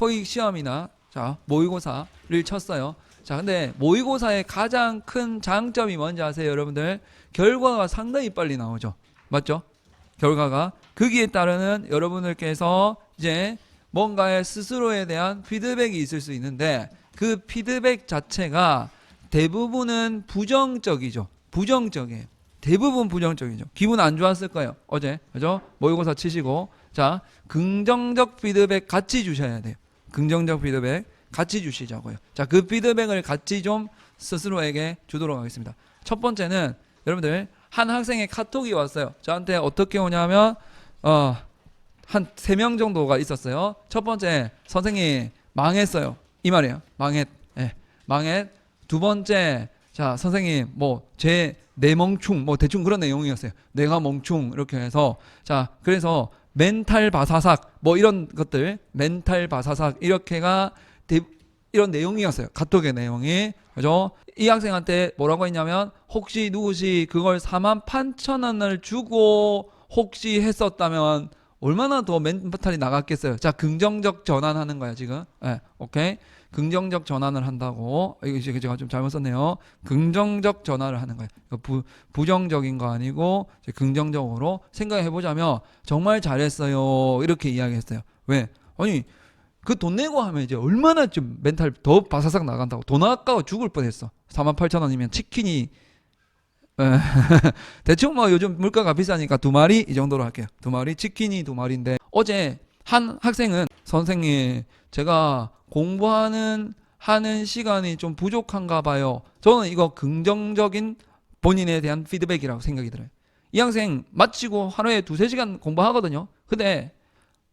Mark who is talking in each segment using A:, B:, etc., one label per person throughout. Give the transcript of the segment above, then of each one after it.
A: 토익 시험이나 자 모의고사를 쳤어요. 자 근데 모의고사의 가장 큰 장점이 뭔지 아세요, 여러분들? 결과가 상당히 빨리 나오죠. 맞죠? 결과가 거기에 따르는 여러분들께서 이제 뭔가의 스스로에 대한 피드백이 있을 수 있는데 그 피드백 자체가 대부분은 부정적이죠. 부정적이에요. 대부분 부정적이죠. 기분 안 좋았을 거예요. 어제 그죠? 모의고사 치시고 자 긍정적 피드백 같이 주셔야 돼요. 긍정적 피드백 같이 주시자고요. 자 그 피드백을 같이 좀 스스로에게 주도록 하겠습니다. 첫 번째는 여러분들 한 학생의 카톡이 왔어요. 저한테 어떻게 오냐면 어. 한 세 명 정도가 있었어요. 첫 번째 선생님 망했어요. 이 말이에요. 망했. 예. 망했. 두 번째 자 선생님 뭐제 내 멍충 뭐 대충 그런 내용이었어요. 내가 멍충 이렇게 해서 자 그래서 멘탈 바사삭 뭐 이런 것들 멘탈 바사삭 이렇게가 대, 이런 내용이었어요. 카톡의 내용이 그죠? 이 학생한테 뭐라고 했냐면 혹시 누구시 그걸 4만 8천 원을 주고 혹시 했었다면 얼마나 더 멘탈이 나갔겠어요. 자, 긍정적 전환하는 거야, 지금. 예, 오케이. 긍정적 전환을 한다고. 이거 제가 좀 잘못 썼네요. 긍정적 전환을 하는 거예요. 부, 부정적인 거 아니고 긍정적으로 생각해 보자면 정말 잘했어요. 이렇게 이야기했어요. 왜? 아니, 그 돈 내고 하면 이제 얼마나 좀 멘탈 더 바사삭 나간다고. 돈 아까워 죽을 뻔했어. 4만 8천 원이면 치킨이 에, 대충 뭐 요즘 물가가 비싸니까 두 마리 이 정도로 할게요. 두 마리 치킨이 두 마리인데 어제 한 학생은 선생님 제가 공부하는 하는 시간이 좀 부족한가 봐요. 저는 이거 긍정적인 본인에 대한 피드백이라고 생각이 들어요. 이 학생 마치고 하루에 두세 시간 공부하거든요. 근데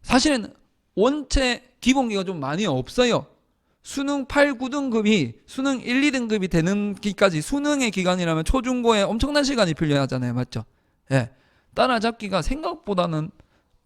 A: 사실은 원체 기본기가 좀 많이 없어요. 수능 8, 9등급이 수능 1, 2등급이 되는 기까지 수능의 기간이라면 초중고에 엄청난 시간이 필요하잖아요. 맞죠? 예. 따라잡기가 생각보다는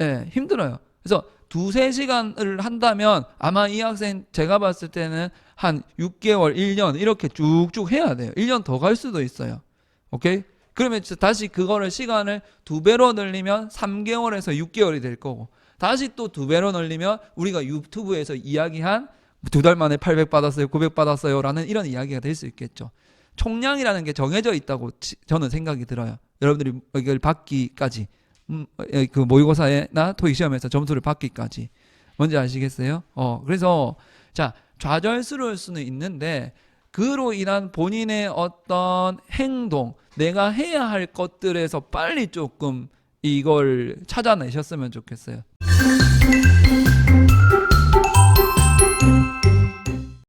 A: 예, 힘들어요. 그래서 두세 시간을 한다면 아마 이 학생 제가 봤을 때는 한 6개월, 1년 이렇게 쭉쭉 해야 돼요. 1년 더 갈 수도 있어요. 오케이? 그러면 다시 그거를 시간을 두 배로 늘리면 3개월에서 6개월이 될 거고 다시 또 두 배로 늘리면 우리가 유튜브에서 이야기한 두 달 만에 800 받았어요, 900 받았어요 라는 이런 이야기가 될 수 있겠죠. 총량이라는 게 정해져 있다고 치- 저는 생각이 들어요. 여러분들이 이걸 받기까지 음, 에, 그 모의고사나 토익 시험에서 점수를 받기까지 뭔지 아시겠어요? 어 그래서 자 좌절스러울 수는 있는데 그로 인한 본인의 어떤 행동, 내가 해야 할 것들에서 빨리 조금 이걸 찾아내셨으면 좋겠어요.